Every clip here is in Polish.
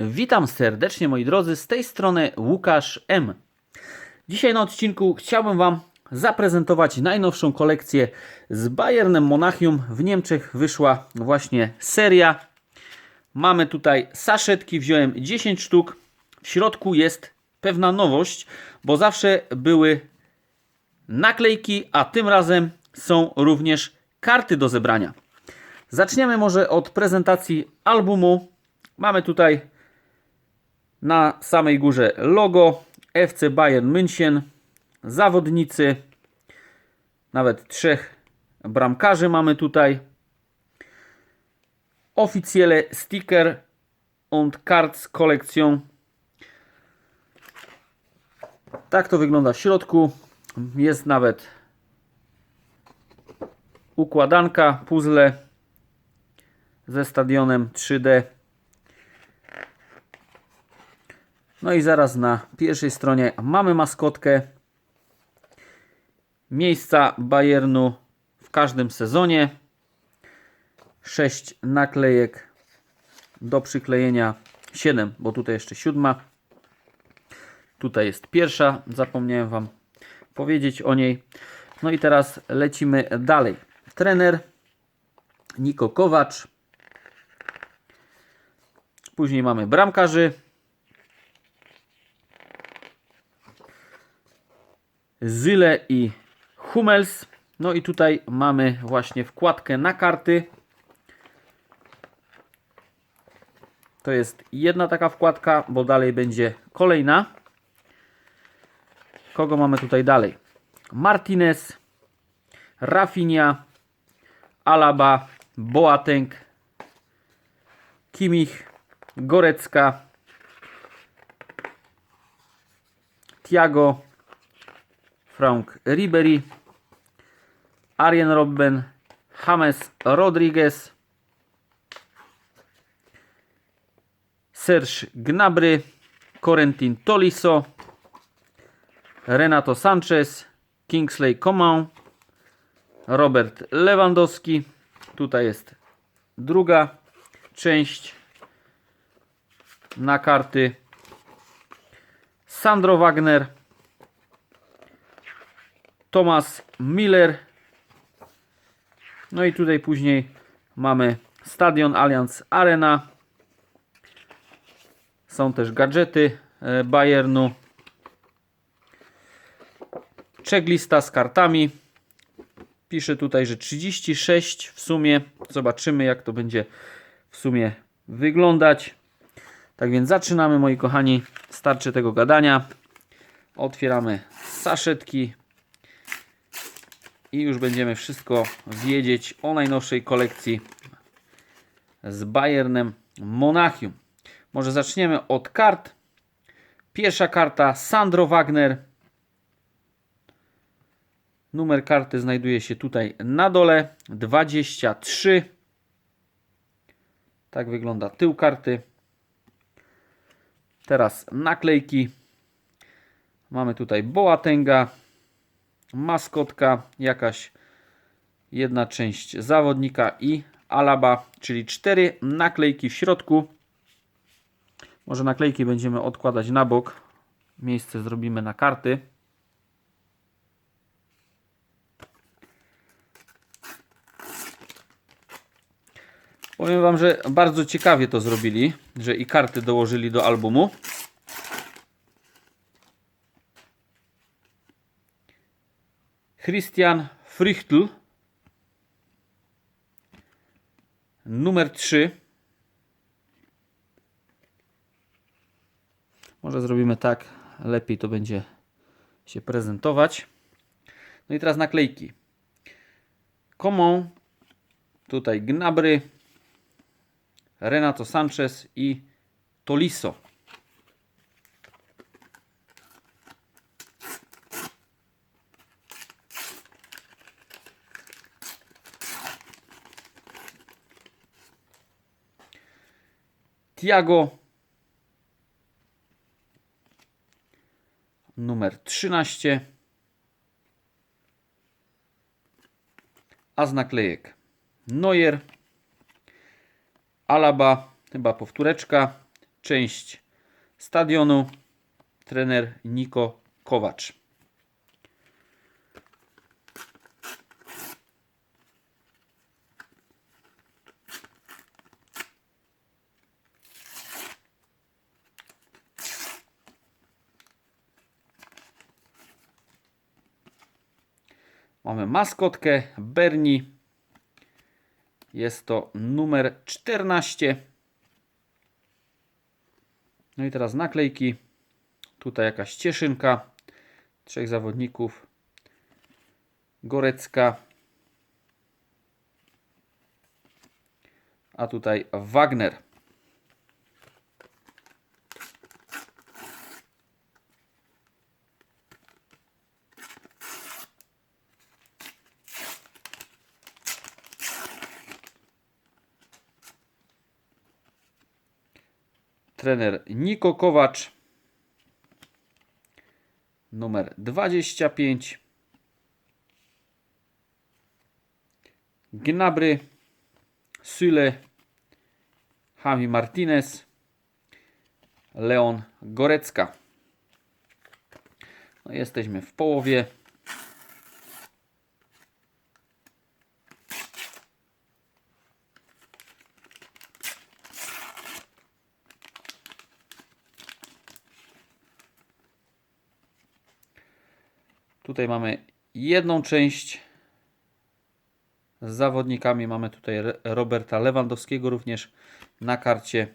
Witam serdecznie moi drodzy, z tej strony Łukasz M. Dzisiaj na odcinku chciałbym Wam zaprezentować najnowszą kolekcję z Bayernem Monachium. W Niemczech wyszła właśnie seria. Mamy tutaj saszetki, wziąłem 10 sztuk. W środku jest pewna nowość, bo zawsze były naklejki, a tym razem są również karty do zebrania. Zaczniemy może od prezentacji albumu. Mamy tutaj na samej górze logo FC Bayern München, zawodnicy, nawet trzech bramkarzy mamy tutaj. Oficjele sticker und cards kolekcją. Tak to wygląda w środku. Jest nawet układanka, puzzle ze stadionem 3D. No i zaraz na pierwszej stronie mamy maskotkę. Miejsca Bayernu w każdym sezonie. 6 naklejek do przyklejenia. 7, bo tutaj jeszcze siódma. Tutaj jest pierwsza, zapomniałem Wam powiedzieć o niej. No i teraz lecimy dalej. Trener Niko Kowacz. Później mamy bramkarzy. Zyle i Hummels. No i tutaj mamy właśnie wkładkę na karty. To jest jedna taka wkładka, bo dalej będzie kolejna. Kogo mamy tutaj dalej? Martinez, Rafinha, Alaba, Boateng, Kimich, Gorecka, Thiago, Frank Ribery, Arjen Robben, James Rodriguez, Serge Gnabry, Corentin Tolisso, Renato Sanchez, Kingsley Coman, Robert Lewandowski. Tutaj jest druga część na karty. Sandro Wagner, Thomas Miller. No i tutaj później mamy Stadion Allianz Arena. Są też gadżety e, Bayernu. Checklista z kartami. Pisze tutaj, że 36 w sumie. Zobaczymy, jak to będzie w sumie wyglądać. Tak więc zaczynamy, moi kochani. Starczy tego gadania. Otwieramy saszetki. I już będziemy wszystko wiedzieć o najnowszej kolekcji z Bayernem Monachium. Może zaczniemy od kart. Pierwsza karta Sandro Wagner. Numer karty znajduje się tutaj na dole 23. Tak wygląda tył karty. Teraz naklejki. Mamy tutaj Boatenga, maskotka, jakaś jedna część zawodnika i Alaba, czyli cztery naklejki w środku. Może naklejki będziemy odkładać na bok. Miejsce zrobimy na karty. Powiem Wam, że bardzo ciekawie to zrobili, że i karty dołożyli do albumu. Christian Frichtl. Numer 3. Może zrobimy tak, lepiej to będzie się prezentować. No i teraz naklejki. Common, tutaj Gnabry, Renato Sanchez i Tolisso. Tiago. Numer 13 a z naklejek Neuer. Alaba, chyba powtóreczka, część stadionu. Trener Niko Kowacz. Mamy maskotkę Bernie. Jest to numer 14. No i teraz naklejki. Tutaj jakaś cieszynka. Trzech zawodników. Gorecka. A tutaj Wagner. Trener Niko Kowacz, numer 25, Gnabry, Syle, Javi Martinez, Leon Gorecka. No, jesteśmy w połowie. Tutaj mamy jedną część z zawodnikami. Mamy tutaj Roberta Lewandowskiego również na karcie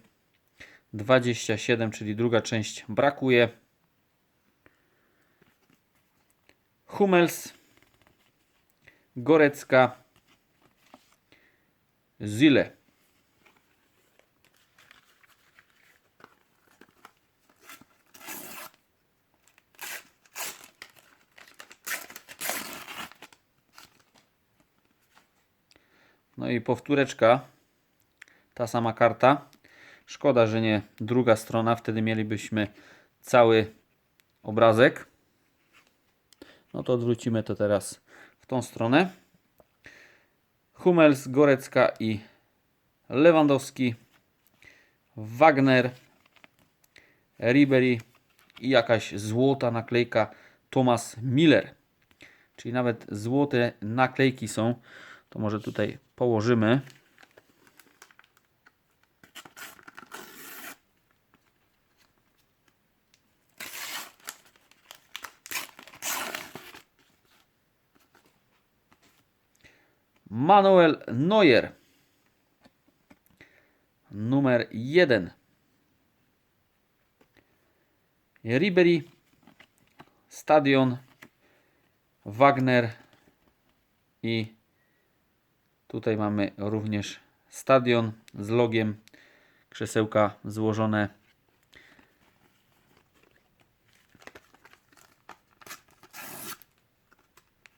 27, czyli druga część brakuje. Hummels, Gorecka, Zile. No i powtóreczka. Ta sama karta. Szkoda, że nie druga strona. Wtedy mielibyśmy cały obrazek. No to odwrócimy to teraz w tą stronę. Hummels, Gorecka i Lewandowski. Wagner, Ribery i jakaś złota naklejka Thomas Miller. Czyli nawet złote naklejki są. To może tutaj położymy. Manuel Neuer. Numer 1. Ribery. Stadion. Wagner i Tutaj mamy również stadion z logiem, krzesełka złożone.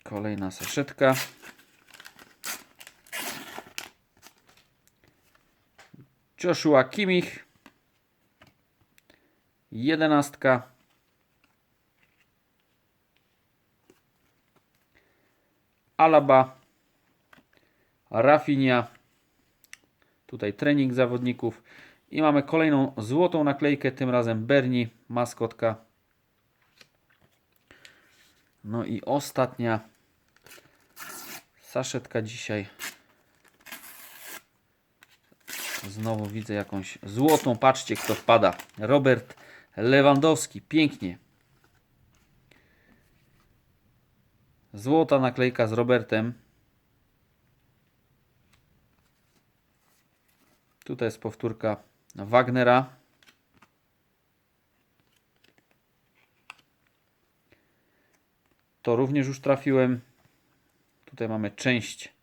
Kolejna saszetka. Joshua Kimmich. Jedenastka. Alaba. Rafinia. Tutaj trening zawodników. I mamy kolejną złotą naklejkę, tym razem Bernie, maskotka. No i ostatnia saszetka dzisiaj. Znowu widzę jakąś złotą. Patrzcie, kto wpada. Robert Lewandowski. Pięknie. Złota naklejka z Robertem. Tutaj jest powtórka Wagnera. To również już trafiłem. Tutaj mamy część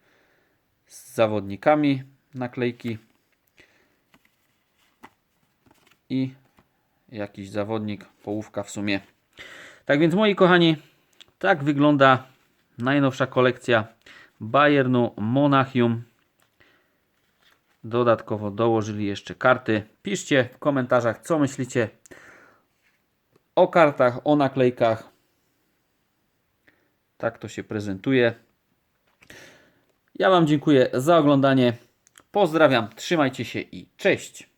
z zawodnikami naklejki i jakiś zawodnik, połówka w sumie. Tak więc moi kochani, tak wygląda najnowsza kolekcja Bayernu Monachium. Dodatkowo dołożyli jeszcze karty. Piszcie w komentarzach, co myślicie o kartach, o naklejkach. Tak to się prezentuje. Ja Wam dziękuję za oglądanie. Pozdrawiam, trzymajcie się i cześć.